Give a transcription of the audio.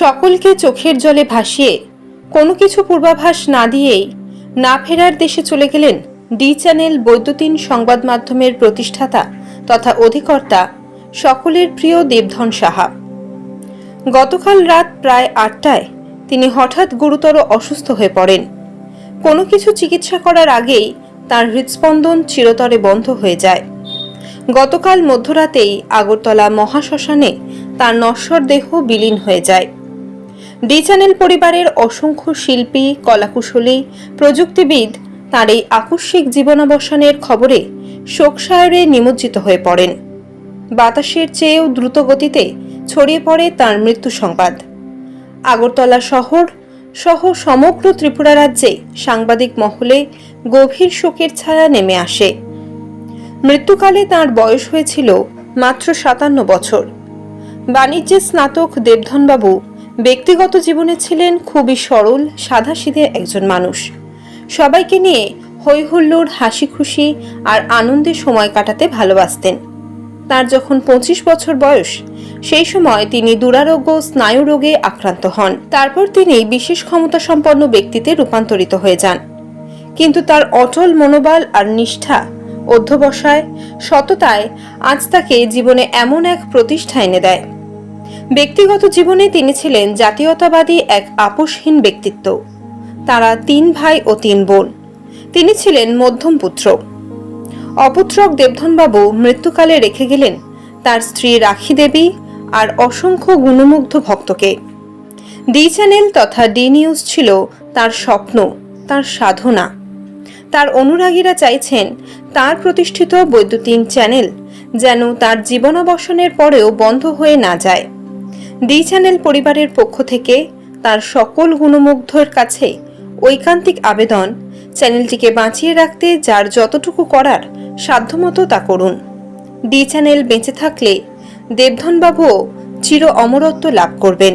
সকলকে চোখের জলে ভাসিয়ে, কোনো কিছু পূর্বাভাস না দিয়েই না ফেরার দেশে চলে গেলেন ডি চ্যানেল বৈদ্যুতিন সংবাদ মাধ্যমের প্রতিষ্ঠাতা তথা অধিকর্তা সকলের প্রিয় দেবধন সাহা। গতকাল রাত প্রায় আটটায় তিনি হঠাৎ গুরুতর অসুস্থ হয়ে পড়েন। কোনো কিছু চিকিৎসা করার আগেই তার হৃদস্পন্দন চিরতরে বন্ধ হয়ে যায়। গতকাল মধ্যরাতেই আগরতলা মহাশ্মশানে তার নশ্বর দেহ বিলীন হয়ে যায়। ডি চ্যানেল পরিবারের অসংখ্য শিল্পী, কলাকুশলী, প্রযুক্তিবিদ তার এই আকস্মিক জীবনাবসানের খবরে শোকসায়রে নিমজ্জিত হয়ে পড়েন। বাতাসের চেয়েও দ্রুত গতিতে ছড়িয়ে পড়ে তার মৃত্যু সংবাদ। আগরতলা শহর সহ সমগ্র ত্রিপুরা রাজ্যে সাংবাদিক মহলে গভীর শোকের ছায়া নেমে আসে। মৃত্যুকালে তার বয়স হয়েছিল মাত্র সাতান্ন বছর। বাণিজ্যে স্নাতক দেবধনবাবু ব্যক্তিগত জীবনে ছিলেন খুবই সরল সাদাসিধে একজন মানুষ। সবাইকে নিয়ে হৈ হুল্লোড় হাসি খুশি আর আনন্দে সময় কাটাতে ভালোবাসতেন। তার যখন পঁচিশ বছর বয়স, সেই সময় তিনি দুরারোগ্য স্নায়ু রোগে আক্রান্ত হন। তারপর তিনি বিশেষ ক্ষমতা সম্পন্ন ব্যক্তিতে রূপান্তরিত হয়ে যান। কিন্তু তার অটল মনোবল আর নিষ্ঠা অধ্যবসায়, সততায় আজ তাকে জীবনে এমন এক প্রতিষ্ঠা এনে দেয়। ব্যক্তিগত জীবনে তিনি ছিলেন জাতীয়তাবাদী এক আপোষহীন ব্যক্তিত্ব। তারা তিন ভাই ও তিন বোন। তিনি ছিলেন মধ্যম পুত্র। অপুত্রক দেবধনবাবু মৃত্যুকালে রেখে গেলেন তার স্ত্রী রাখি দেবী আর অসংখ্য গুণমুগ্ধ ভক্তকে। ডি চ্যানেল তথা ডি নিউজ ছিল তার স্বপ্ন, তার সাধনা। তার অনুরাগীরা চাইছেন তার প্রতিষ্ঠিত বৈদ্যুতিন চ্যানেল যেন তার জীবনাবসানের পরেও বন্ধ হয়ে না যায়। ডি চ্যানেল পরিবারের পক্ষ থেকে তার সকল গুণমুগ্ধের কাছে ঐকান্তিক আবেদন চ্যানেলটিকে বাঁচিয়ে রাখতে যার যতটুকু করার সাধ্যমতো তা করুন। ডি চ্যানেল বেঁচে থাকলে দেবধনবাবুও চির অমরত্ব লাভ করবেন।